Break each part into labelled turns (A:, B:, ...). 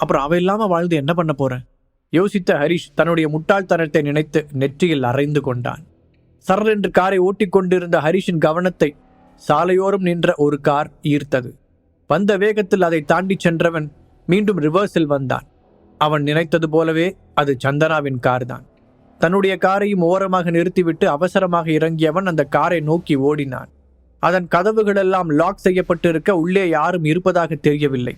A: அப்புறம் அவ இல்லாமல் வாழ்ந்து என்ன பண்ண போறேன்? யோசித்த ஹரிஷ் தன்னுடைய முட்டாள்தனத்தை நினைத்து நெற்றியில் அரைந்து கொண்டான். சரரென்று காரை ஓட்டிக் கொண்டிருந்த ஹரிஷின் கவனத்தை சாலையோரம் நின்ற ஒரு கார் ஈர்த்தது. வந்த வேகத்தில் அதை தாண்டிச் சென்றவன் மீண்டும் ரிவர்ஸில் வந்தான். அவன் நினைத்தது போலவே அது சந்தனாவின் கார் தான் தன்னுடைய காரையும் ஓரமாக நிறுத்திவிட்டு அவசரமாக இறங்கியவன் அந்த காரை நோக்கி ஓடினான். அதன் கதவுகளெல்லாம் லாக் செய்யப்பட்டிருக்க உள்ளே யாரும் இருப்பதாக தெரியவில்லை.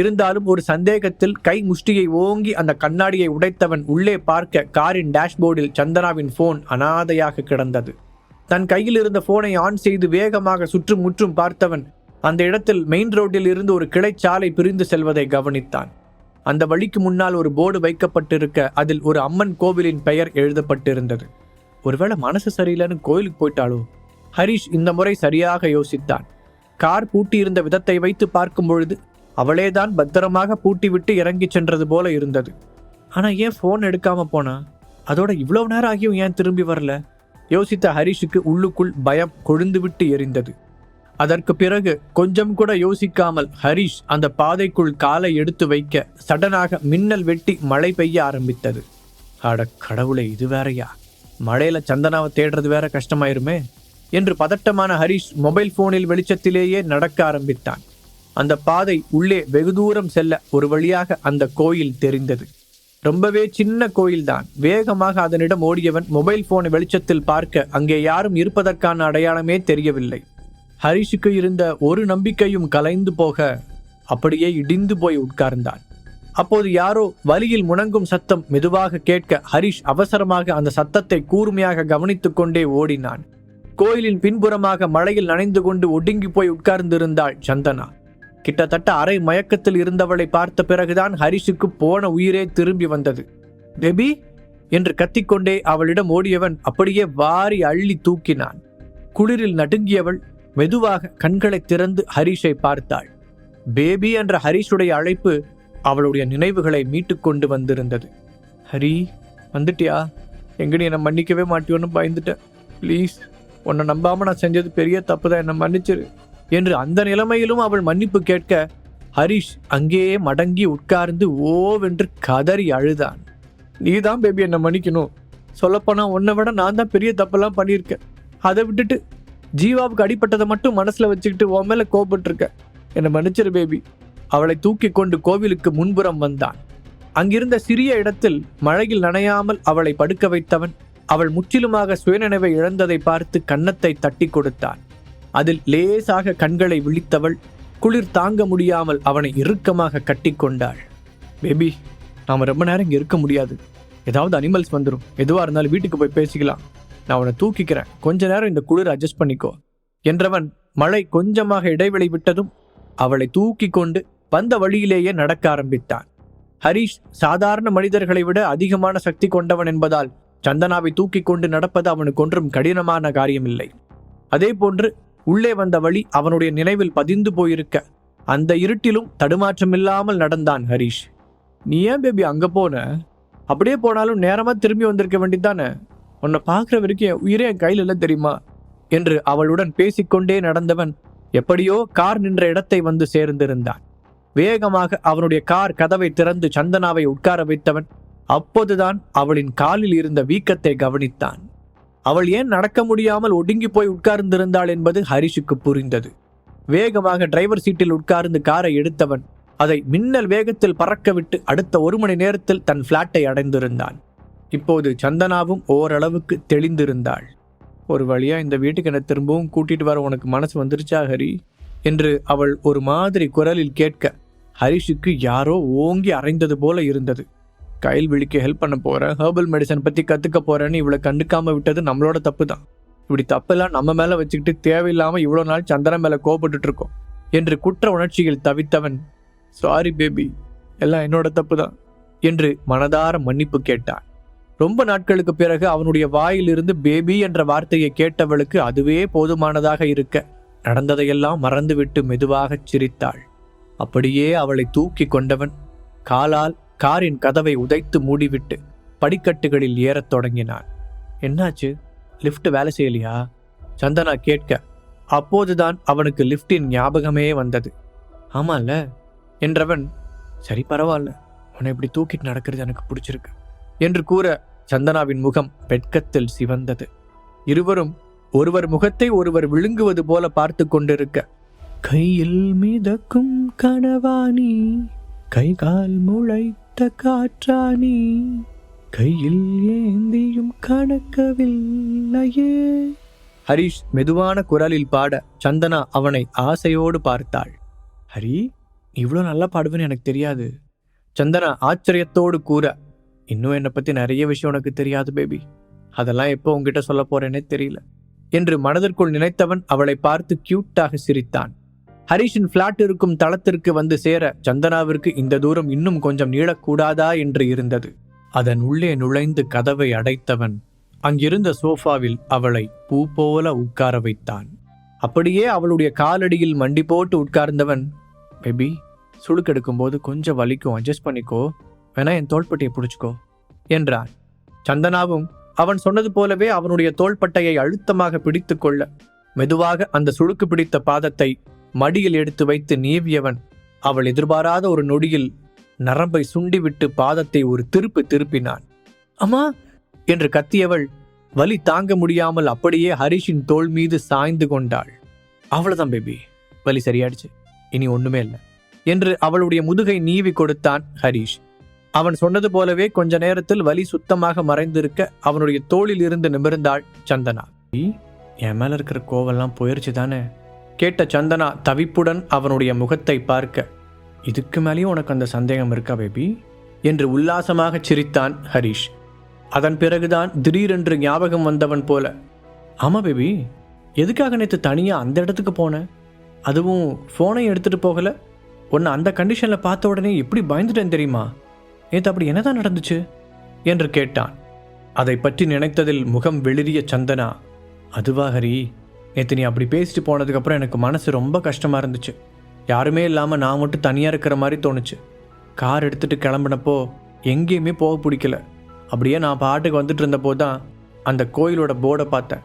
A: இருந்தாலும் ஒரு சந்தேகத்தில் கை முஷ்டியை ஓங்கி அந்த கண்ணாடியை உடைத்தவன் உள்ளே பார்க்க காரின் டேஷ்போர்டில் சந்தனாவின் போன் அனாதையாக கிடந்தது. தன் கையில் இருந்த போனை ஆன் செய்து வேகமாக சுற்றும் முற்றும் பார்த்தவன் அந்த இடத்தில் மெயின் ரோட்டில் இருந்து ஒரு கிளைச்சாலை பிரிந்து செல்வதை கவனித்தான். அந்த வழிக்கு முன்னால் ஒரு போர்டு வைக்கப்பட்டிருக்க அதில் ஒரு அம்மன் கோவிலின் பெயர் எழுதப்பட்டிருந்தது. ஒருவேளை மனசு சரியில்லைன்னு கோயிலுக்கு போயிட்டாளோ? ஹரிஷ் இந்த முறை சரியாக யோசித்தான். கார் பூட்டியிருந்த விதத்தை வைத்து பார்க்கும் பொழுது அவளேதான் பத்திரமாக பூட்டிவிட்டு இறங்கிச் சென்றது போல இருந்தது. ஆனால் ஏன் ஃபோன் எடுக்காம போனா? அதோட இவ்வளவு நேரம் ஆகியும் ஏன் திரும்பி வரல? யோசித்த ஹரிஷுக்கு உள்ளுக்குள் பயம் கொழுந்துவிட்டு எரிந்தது. அதற்கு பிறகு கொஞ்சம் கூட யோசிக்காமல் ஹரிஷ் அந்த பாதைக்குள் காலை எடுத்து வைக்க சடனாக மின்னல் வெட்டி மழை பெய்ய ஆரம்பித்தது. அட கடவுளே இது வேறயா? மழையில சந்தனாவை தேடுறது வேற கஷ்டமாயிருமே? என்று பதட்டமான ஹரிஷ் மொபைல் போனில் வெளிச்சத்திலேயே நடக்க ஆரம்பித்தான். அந்த பாதை உள்ளே வெகு தூரம் செல்ல ஒரு வழியாக அந்த கோயில் தெரிந்தது. ரொம்பவே சின்ன கோயில்தான். வேகமாக அதனிடம் ஓடியவன் மொபைல் போனை வெளிச்சத்தில் பார்க்க அங்கே யாரும் இருப்பதற்கான அடையாளமே தெரியவில்லை. ஹரிஷுக்கு இருந்த ஒரு நம்பிக்கையும் கலைந்து போக அப்படியே இடிந்து போய் உட்கார்ந்தான். அப்போது யாரோ வலியில் முணங்கும் சத்தம் மெதுவாக கேட்க ஹரிஷ் அவசரமாக அந்த சத்தத்தை கூர்மையாக கவனித்து கொண்டே ஓடினான். கோயிலின் பின்புறமாக மழையில் நனைந்து கொண்டு ஒடுங்கி போய் உட்கார்ந்திருந்தாள் சந்தனா. கிட்டத்தட்ட அரை மயக்கத்தில் இருந்தவளை பார்த்த பிறகுதான் ஹரிஷுக்கு போன உயிரே திரும்பி வந்தது. பேபி என்று கத்திக்கொண்டே அவளிடம் ஓடியவன் அப்படியே வாரி அள்ளி தூக்கினான். குளிரில் நடுங்கியவள் மெதுவாக கண்களை திறந்து ஹரிஷை பார்த்தாள். பேபி என்ற ஹரிஷுடைய அழைப்பு அவளுடைய நினைவுகளை மீட்டு கொண்டு வந்திருந்தது. ஹரி வந்துட்டியா? எங்கடி என்னை மன்னிக்கவே மாட்டியோன்னு பயந்துட்டேன் ப்ளீஸ் உன்னை நம்பாமல் நான் செஞ்சது பெரிய தப்பு தான் என்னை மன்னிச்சிரு. என்று அந்த நிலைமையிலும் அவள் மன்னிப்பு கேட்க ஹரிஷ் அங்கேயே மடங்கி உட்கார்ந்து ஓவென்று கதறி அழுதான். நீ தான் பேபி என்னை மன்னிக்கணும். சொல்லப்போனால் உன்னை விட நான் தான் பெரிய தப்பெல்லாம் பண்ணியிருக்கேன். அதை விட்டுட்டு ஜீவாவுக்கு அடிப்பட்டதை மட்டும் மனசில் வச்சுக்கிட்டு உன் மேலே கோபப்பட்டிருக்க. என்னை மன்னிச்சிரு பேபி அவளை தூக்கி கொண்டு கோவிலுக்கு முன்புறம் வந்தான். அங்கிருந்த சிறிய இடத்தில் மழையில் நனையாமல் அவளை படுக்க வைத்தவன் அவள் முற்றிலுமாக சுயநினைவை இழந்ததை பார்த்து கன்னத்தை தட்டி கொடுத்தான். அதில் லேசாக கண்களை விழித்தவள் குளிர் தாங்க முடியாமல் அவனை இறுக்கமாக கட்டிக்கொண்டாள். பேபி நாம் ரொம்ப நேரம் இங்கே இருக்க முடியாது. ஏதாவது அனிமல்ஸ் வந்துடும் எதுவாக இருந்தாலும் வீட்டுக்கு போய் பேசிக்கலாம். நான் அவனை தூக்கிக்கிறேன். கொஞ்ச நேரம் இந்த குளிர் அட்ஜஸ்ட் பண்ணிக்கோ. என்றவன் மழை கொஞ்சமாக இடைவெளி விட்டதும் அவளை தூக்கி கொண்டு வந்த வழியிலேயே நடக்க ஆரம்பித்தான். ஹரிஷ் சாதாரண மனிதர்களை விட அதிகமான சக்தி கொண்டவன் என்பதால் சந்தனாவை தூக்கி கொண்டு நடப்பது அவனுக்கு ஒன்றும் கடினமான காரியமில்லை. அதே போன்று உள்ளே வந்த வழி அவனுடைய நினைவில் பதிந்து போயிருக்க. அந்த இருட்டிலும் தடுமாற்றமில்லாமல் நடந்தான் ஹரிஷ். நீ ஏன் பேபி அங்கே போன? அப்படியே போனாலும் நேரமா திரும்பி வந்திருக்க வேண்டிதானே உன்னை பார்க்குற வரைக்கும் என் உயிரே என் கையில் இல்லை தெரியுமா? என்று அவளுடன் பேசிக்கொண்டே நடந்தவன் எப்படியோ கார் நின்ற இடத்தை வந்து சேர்ந்திருந்தான். வேகமாக அவனுடைய கார் கதவை திறந்து சந்தனாவை உட்கார வைத்தவன் அப்போதுதான் அவளின் காலில் இருந்த வீக்கத்தை கவனித்தான். அவள் ஏன் நடக்க முடியாமல் ஒடுங்கி போய் உட்கார்ந்திருந்தாள் என்பது ஹரிஷுக்கு புரிந்தது. வேகமாக டிரைவர் சீட்டில் உட்கார்ந்து காரை எடுத்தவன் அதை மின்னல் வேகத்தில் பறக்கவிட்டு அடுத்த ஒரு மணி நேரத்தில் தன் பிளாட்டை அடைந்திருந்தான். இப்போது சந்தனாவும் ஓரளவுக்கு தெளிந்திருந்தாள். ஒரு வழியா இந்த வீட்டுக்கு என்னை திரும்பவும் கூட்டிட்டு வர உனக்கு மனசு வந்துருச்சா ஹரி? என்று அவள் ஒரு மாதிரி குரலில் கேட்க ஹரிஷுக்கு யாரோ ஓங்கி அரைந்தது போல இருந்தது. கையில் விழிக்கு ஹெல்ப் பண்ண போகிறேன் ஹெர்பல் மெடிசன் பற்றி கற்றுக்க போகிறேன்னு இவளை கண்டுக்காம விட்டது நம்மளோட தப்பு தான் இப்படி தப்பெல்லாம் நம்ம மேலே வச்சுக்கிட்டு தேவையில்லாமல் இவ்வளோ நாள் சந்திரன் மேலே கோபப்பட்டுட்டு இருக்கோம். என்று குற்ற உணர்ச்சியில் தவித்தவன் சாரி பேபி எல்லாம் என்னோட தப்பு தான் என்று மனதார மன்னிப்பு கேட்டான். ரொம்ப நாட்களுக்கு பிறகு அவனுடைய வாயிலிருந்து பேபி என்ற வார்த்தையை கேட்டவளுக்கு அதுவே போதுமானதாக இருக்க நடந்ததையெல்லாம் மறந்துவிட்டு மெதுவாகச் சிரித்தாள். அப்படியே அவளை தூக்கி கொண்டவன் காலால் காரின் கதவை உதைத்து மூடிவிட்டு படிக்கட்டுகளில் ஏறத் தொடங்கினான். என்னாச்சு? லிஃப்ட் வேலை செய்யலையா? சந்தனா கேட்க. அப்போதுதான் அவனுக்கு லிஃப்டின் ஞாபகமே வந்தது. ஆமால என்றவன் சரி பரவாயில்ல உன்னை இப்படி தூக்கிட்டு நடக்கிறது எனக்கு பிடிச்சிருக்கு என்று கூற சந்தனாவின் முகம் வெட்கத்தில் சிவந்தது. இருவரும் ஒருவர் முகத்தை ஒருவர் விழுங்குவது போல பார்த்து கொண்டிருக்க கையில் மிதக்கும் கனவாணி கை கால் முளைத்த காற்றானி கையில் ஏந்தியும் கணக்கவில்லையே. ஹரிஷ் மெதுவான குரலில் பாட சந்தனா அவனை ஆசையோடு பார்த்தாள். ஹரி இவ்வளோ நல்லா பாடுவேன்னு எனக்கு தெரியாது. சந்தனா ஆச்சரியத்தோடு கூற இன்னும் என்னை பற்றி நிறைய விஷயம் உனக்கு தெரியாது பேபி. அதெல்லாம் எப்போ உங்ககிட்ட சொல்ல போறேனே தெரியல. என்று மனதிற்குள் நினைத்தவன் அவளை பார்த்து கியூட்டாக சிரித்தான். ஹரிஷின் பிளாட் இருக்கும் தளத்திற்கு வந்து சேர சந்தனாவிற்கு இந்த தூரம் இன்னும் கொஞ்சம் நீளக்கூடாதா என்று இருந்தது. அதன் உள்ளே நுழைந்து கதவை அடைத்தவன் அங்கிருந்த சோஃபாவில் அவளை பூ போல உட்கார வைத்தான். அப்படியே அவளுடைய காலடியில் மண்டி போட்டு உட்கார்ந்தவன் பேபி சுளுக்கெடுக்கும் போது கொஞ்சம் வலிக்கும் அட்ஜஸ்ட் பண்ணிக்கோ. வேணா என் தோள்பட்டையை பிடிச்சிக்கோ என்றான். சந்தனாவும் அவன் சொன்னது போலவே அவனுடைய தோள்பட்டையை அழுத்தமாக பிடித்துக்கொள்ள மெதுவாக அந்த சுளுக்கு பிடித்த பாதத்தை மடியில் எடுத்து வைத்து நீவியவன். அவள் எதிர்பாராத ஒரு நொடியில் நரம்பை சுண்டிவிட்டு பாதத்தை ஒரு திருப்பு திருப்பினான். அம்மா! என்று கத்தியவள் வலி தாங்க முடியாமல் அப்படியே ஹரிஷின் தோள் மீது சாய்ந்து கொண்டாள். அவ்வளவுதான் பேபி வலி சரியாயிடுச்சு. இனி ஒண்ணுமே இல்லை. என்று அவளுடைய முதுகை நீவி கொடுத்தான் ஹரிஷ். அவன் சொன்னது போலவே கொஞ்ச நேரத்தில் வலி சுத்தமாக மறைந்திருக்க அவனுடைய தோளில் இருந்து நிமிர்ந்தாள் சந்தனா. என் மேல இருக்கிற கோவெல்லாம் போயிருச்சு தானே கேட்ட சந்தனா தவிப்புடன் அவனுடைய முகத்தை பார்க்க இதுக்கு மேலேயும் உனக்கு அந்த சந்தேகம் இருக்கா பேபி? என்று உல்லாசமாக சிரித்தான் ஹரிஷ். அதன் பிறகுதான் திடீரென்று ஞாபகம் வந்தவன் போல ஆமாம் பேபி எதுக்காக நேற்று தனியாக அந்த இடத்துக்கு போனேன் அதுவும் ஃபோனை எடுத்துகிட்டு போகலை. உன்னை அந்த கண்டிஷனில் பார்த்த உடனே எப்படி பயந்துட்டேன் தெரியுமா? நேற்று அப்படி என்னதான் நடந்துச்சு? என்று கேட்டான். அதை பற்றி நினைத்ததில் முகம் வெளிரிய சந்தனா அதுவா ஹரி நேற்று நீ அப்படி பேசிட்டு போனதுக்கப்புறம் எனக்கு மனசு ரொம்ப கஷ்டமாக இருந்துச்சு. யாருமே இல்லாமல் நான் மட்டும் தனியாக இருக்கிற மாதிரி தோணுச்சு. கார் எடுத்துகிட்டு கிளம்பினப்போ எங்கேயுமே போக பிடிக்கல. அப்படியே நான் பாட்டுக்கு வந்துட்டு இருந்தப்போ தான் அந்த கோயிலோட போர்டை பார்த்தேன்.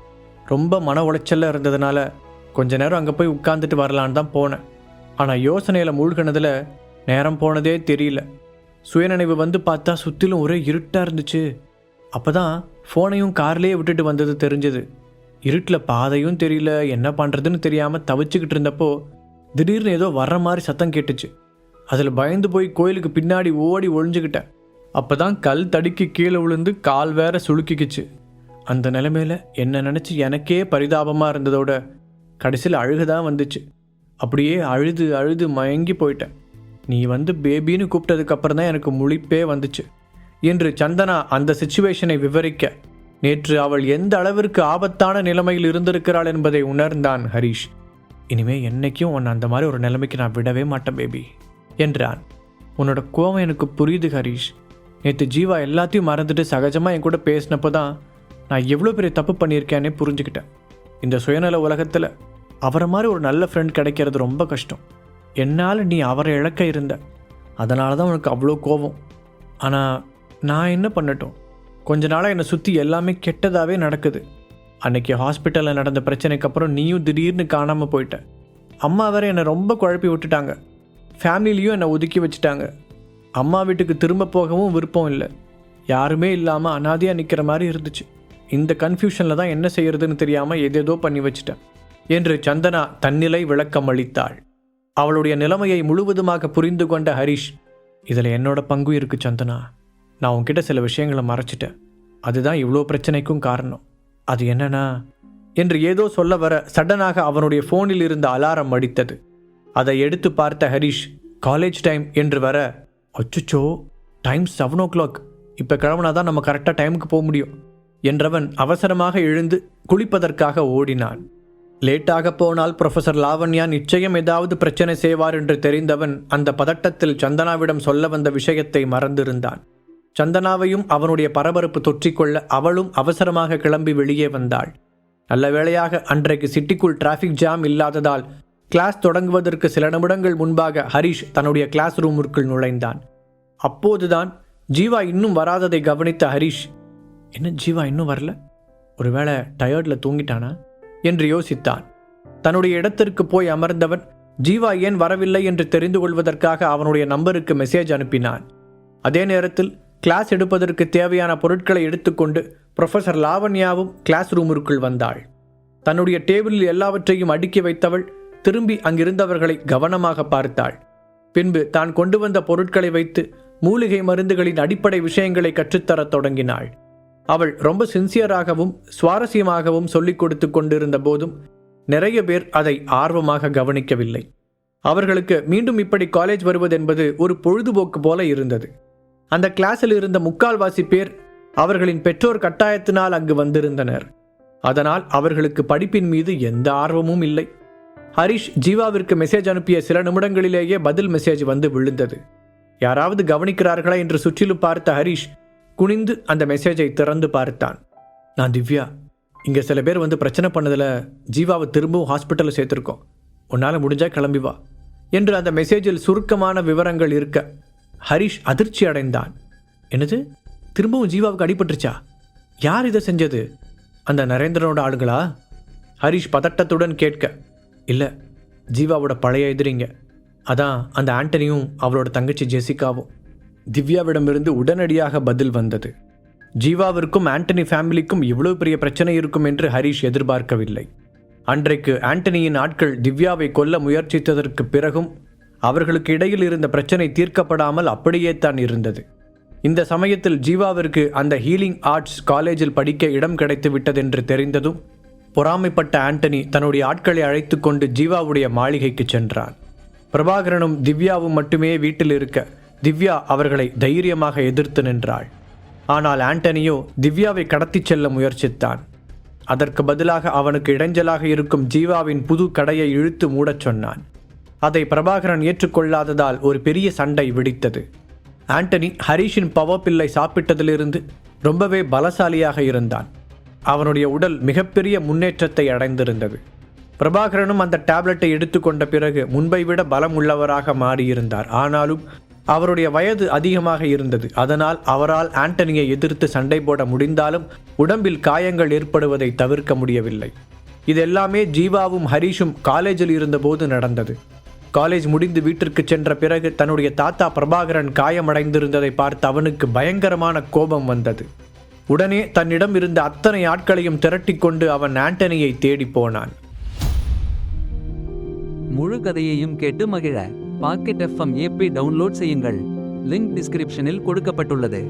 A: ரொம்ப மன உளைச்சலில் இருந்ததுனால கொஞ்ச நேரம் அங்கே போய் உட்காந்துட்டு வரலான்னு தான் போனேன். ஆனால் யோசனையில் மூழ்கினதில் நேரம் போனதே தெரியல. சுயநினைவு வந்து பார்த்தா சுற்றிலும் ஒரே இருட்டாக இருந்துச்சு. அப்போ தான் ஃபோனையும் கார்லேயே விட்டுட்டு வந்தது தெரிஞ்சது. இருட்டில் பாதையும் தெரியல என்ன பண்ணுறதுன்னு தெரியாமல் தவிச்சுக்கிட்டு இருந்தப்போ திடீர்னு ஏதோ வர்ற மாதிரி சத்தம் கேட்டுச்சு. அதில் பயந்து போய் கோயிலுக்கு பின்னாடி ஓடி ஒழிஞ்சுக்கிட்டேன் அப்போ தான் கல் தடுக்கி கீழே விழுந்து கால் வேற சுளுக்கிக்கிச்சு. அந்த நிலைமையில் என்ன நினச்சி எனக்கே பரிதாபமாக இருந்ததோட கடைசியில் அழுகதான் வந்துச்சு. அப்படியே அழுது அழுது மயங்கி போயிட்டேன். நீ வந்து பேபின்னு கூப்பிட்டதுக்கப்புறம் தான் எனக்கு முழிப்பே வந்துச்சு. என்று சந்தனா அந்த சுச்சுவேஷனை விவரிக்க நேற்று அவள் எந்த அளவிற்கு ஆபத்தான நிலைமையில் இருந்திருக்கிறாள் என்பதை உணர்ந்தான் ஹரிஷ். இனிமே என்னைக்கும் உன்னை அந்த மாதிரி ஒரு நிலைமைக்கு நான் விடவே மாட்டேன் பேபி என்றான். உன்னோட கோவம் எனக்கு புரியுது ஹரிஷ். நேற்று ஜீவா எல்லாத்தையும் மறந்துட்டு சகஜமாக என் கூட பேசினப்போ தான் நான் எவ்வளோ பெரிய தப்பு பண்ணியிருக்கேனே புரிஞ்சுக்கிட்டேன். இந்த சுயநல உலகத்தில் அவரை மாதிரி ஒரு நல்ல ஃப்ரெண்ட் கிடைக்கிறது ரொம்ப கஷ்டம். என்னால் நீ அவரை இழக்க இருந்த. அதனால தான் உனக்கு அவ்வளோ கோபம் ஆனால் நான் என்ன பண்ணட்டும்? கொஞ்ச நாளாக என்னை சுற்றி எல்லாமே கெட்டதாகவே நடக்குது. அன்னைக்கு ஹாஸ்பிட்டலில் நடந்த பிரச்சனைக்கு அப்புறம் நீயும் திடீர்னு காணாமல் போயிட்ட. அம்மா வேற என்னை ரொம்ப குழப்பி விட்டுட்டாங்க. ஃபேமிலிலையும் என்னை ஒதுக்கி வச்சுட்டாங்க. அம்மா வீட்டுக்கு திரும்ப போகவும் விருப்பம் இல்லை. யாருமே இல்லாமல் அனாதையாக நிற்கிற மாதிரி இருந்துச்சு. இந்த கன்ஃபியூஷனில் தான் என்ன செய்யறதுன்னு தெரியாமல் எதேதோ பண்ணி வச்சிட்டேன். என்று சந்தனா தன்னிலை விளக்கம் அளித்தாள். அவளுடைய நிலைமையை முழுவதுமாக புரிந்து கொண்ட ஹரிஷ் இதில் என்னோட பங்கு இருக்கு சந்தனா. நான் உன்கிட்ட சில விஷயங்களை மறைச்சிட்டேன். அதுதான் இவ்வளோ பிரச்சனைக்கும் காரணம். அது என்னன்னா என்று ஏதோ சொல்ல வர சடனாக அவனுடைய ஃபோனில் இருந்த அலாரம் அடித்தது. அதை எடுத்து பார்த்த ஹரிஷ் காலேஜ் டைம் என்று வர அச்சுச்சோ டைம் செவன் ஓ கிளாக் இப்போ கிளம்புனாதான் நம்ம கரெக்டாக டைமுக்கு போக முடியும். என்றவன் அவசரமாக எழுந்து குளிப்பதற்காக ஓடினான். லேட்டாக போனால் ப்ரொஃபசர் லாவண்யா நிச்சயம் ஏதாவது பிரச்சனை செய்வார் என்று தெரிந்தவன் அந்த பதட்டத்தில் சந்தனாவிடம் சொல்ல வந்த விஷயத்தை மறந்திருந்தான். சந்தனாவையும் அவனுடைய பரபரப்பு தொற்றிக்கொள்ள அவளும் அவசரமாக கிளம்பி வெளியே வந்தாள். நல்ல வேளையாக அன்றைக்கு சிட்டிக்குள் டிராஃபிக் ஜாம் இல்லாததால் கிளாஸ் தொடங்குவதற்கு சில நிமிடங்கள் முன்பாக ஹரிஷ் தன்னுடைய கிளாஸ் ரூமிற்குள் நுழைந்தான். அப்போதுதான் ஜீவா இன்னும் வராததை கவனித்த ஹரிஷ் என்ன ஜீவா இன்னும் வரல? ஒருவேளை டயர்டில் தூங்கிட்டானா? என்று யோசித்தான். தன்னுடைய இடத்திற்கு போய் அமர்ந்தவன் ஜீவா ஏன் வரவில்லை? என்று தெரிந்து கொள்வதற்காக அவனுடைய நம்பருக்கு மெசேஜ் அனுப்பினான். அதே நேரத்தில் கிளாஸ் எடுப்பதற்கு தேவையான பொருட்களை எடுத்துக்கொண்டு ப்ரொஃபஸர் லாவண்யாவும் கிளாஸ் ரூமிற்குள் வந்தாள். தன்னுடைய டேபிளில் எல்லாவற்றையும் அடுக்கி வைத்தவள் திரும்பி அங்கிருந்தவர்களை கவனமாக பார்த்தாள். பின்பு தான் கொண்டு வந்த பொருட்களை வைத்து மூலிகை மருந்துகளின் அடிப்படை விஷயங்களை கற்றுத்தரத் தொடங்கினாள். அவள் ரொம்ப சின்சியராகவும் சுவாரஸ்யமாகவும் சொல்லிக் கொடுத்து கொண்டிருந்த போதும் நிறைய பேர் அதை ஆர்வமாக கவனிக்கவில்லை. அவர்களுக்கு மீண்டும் இப்படி காலேஜ் வருவதென்பது ஒரு பொழுதுபோக்கு போல இருந்தது. அந்த கிளாஸில் இருந்த முக்கால்வாசி பேர் அவர்களின் பெற்றோர் கட்டாயத்தினால் அங்கு வந்திருந்தனர். அதனால் அவர்களுக்கு படிப்பின் மீது எந்த ஆர்வமும் இல்லை. ஹரிஷ் ஜீவாவிற்கு மெசேஜ் அனுப்பிய சில நிமிடங்களிலேயே பதில் மெசேஜ் வந்து விழுந்தது. யாராவது கவனிக்கிறார்களா என்று சுற்றிலும் பார்த்த ஹரிஷ் குனிந்து அந்த மெசேஜை திறந்து பார்த்தான். நான் திவ்யா இங்கே சில பேர் வந்து பிரச்சனை பண்ணதில் ஜீவாவை திரும்பவும் ஹாஸ்பிட்டலில் சேர்த்துருக்கோம். உன்னால் முடிஞ்சால் கிளம்பி வா. என்று அந்த மெசேஜில் சுருக்கமான விவரங்கள் இருக்க ஹரிஷ் அதிர்ச்சி அடைந்தான். என்னது? திரும்பவும் ஜீவாவுக்கு அடிபட்டுருச்சா? யார் இதை செஞ்சது? அந்த நரேந்திரனோட ஆளுங்களா ஹரிஷ் பதட்டத்துடன் கேட்க இல்லை ஜீவாவோட பழைய எதிரிங்க. அதான் அந்த ஆண்டனியும் அவளோட தங்கச்சி ஜெசிகாவும். திவ்யாவிடமிருந்து உடனடியாக பதில் வந்தது. ஜீவாவிற்கும் ஆண்டனி ஃபேமிலிக்கும் இவ்வளவு பெரிய பிரச்சனை இருக்கும் என்று ஹரிஷ் எதிர்பார்க்கவில்லை. அன்றைக்கு ஆண்டனியின் ஆட்கள் திவ்யாவை கொல்ல முயற்சித்ததற்கு பிறகும் அவர்களுக்கு இடையில் இருந்த பிரச்சனை தீர்க்கப்படாமல் அப்படியே தான் இருந்தது. இந்த சமயத்தில் ஜீவாவிற்கு அந்த ஹீலிங் ஆர்ட்ஸ் காலேஜில் படிக்க இடம் கிடைத்து விட்டதென்று தெரிந்ததும் பொறாமைப்பட்ட ஆண்டனி தன்னுடைய ஆட்களை அழைத்து கொண்டு ஜீவாவுடைய மாளிகைக்கு சென்றான். பிரபாகரனும் திவ்யாவும் மட்டுமே வீட்டில் இருக்க திவ்யா அவர்களை தைரியமாக எதிர்த்து நின்றாள். ஆனால் ஆண்டனியோ திவ்யாவை கடத்திச் செல்ல முயற்சித்தான். அதற்கு பதிலாக அவனுக்கு இடைஞ்சலாக இருக்கும் ஜீவாவின் புது கடையை இழுத்து மூடச் சொன்னான். அதை பிரபாகரன் ஏற்றுக்கொள்ளாததால் ஒரு பெரிய சண்டை வெடித்தது. ஆண்டனி ஹரிஷின் பவப்பில்லை சாப்பிட்டதிலிருந்து ரொம்பவே பலசாலியாக இருந்தான். அவனுடைய உடல் மிகப்பெரிய முன்னேற்றத்தை அடைந்திருந்தது. பிரபாகரனும் அந்த டேப்லெட்டை எடுத்துக்கொண்ட பிறகு முன்பை விட பலம் உள்ளவராக மாறியிருந்தார். ஆனாலும் அவருடைய வயது அதிகமாக இருந்தது. அதனால் அவரால் ஆண்டனியை எதிர்த்து சண்டை போட முடிந்தாலும் உடம்பில் காயங்கள் ஏற்படுவதை தவிர்க்க முடியவில்லை. இதெல்லாமே ஜீவாவும் ஹரிஷும் காலேஜில் இருந்தபோது நடந்தது. காலேஜ் முடிந்து வீட்டிற்கு சென்ற பிறகு தன்னுடைய தாத்தா பிரபாகரன் காயமடைந்திருந்ததை பார்த்து அவனுக்கு பயங்கரமான கோபம் வந்தது. உடனே தன்னிடம் இருந்த அத்தனை ஆட்களையும் திரட்டிக்கொண்டு அவன் ஆண்டனியை தேடி போனான்.
B: முழு கதையையும் கேட்டு மகிழ. பாக்கெட் எஃப்எம் ஏபி டவுன்லோட் செய்யுங்கள். லிங்க் டிஸ்கிரிப்ஷனில் கொடுக்கப்பட்டுள்ளது.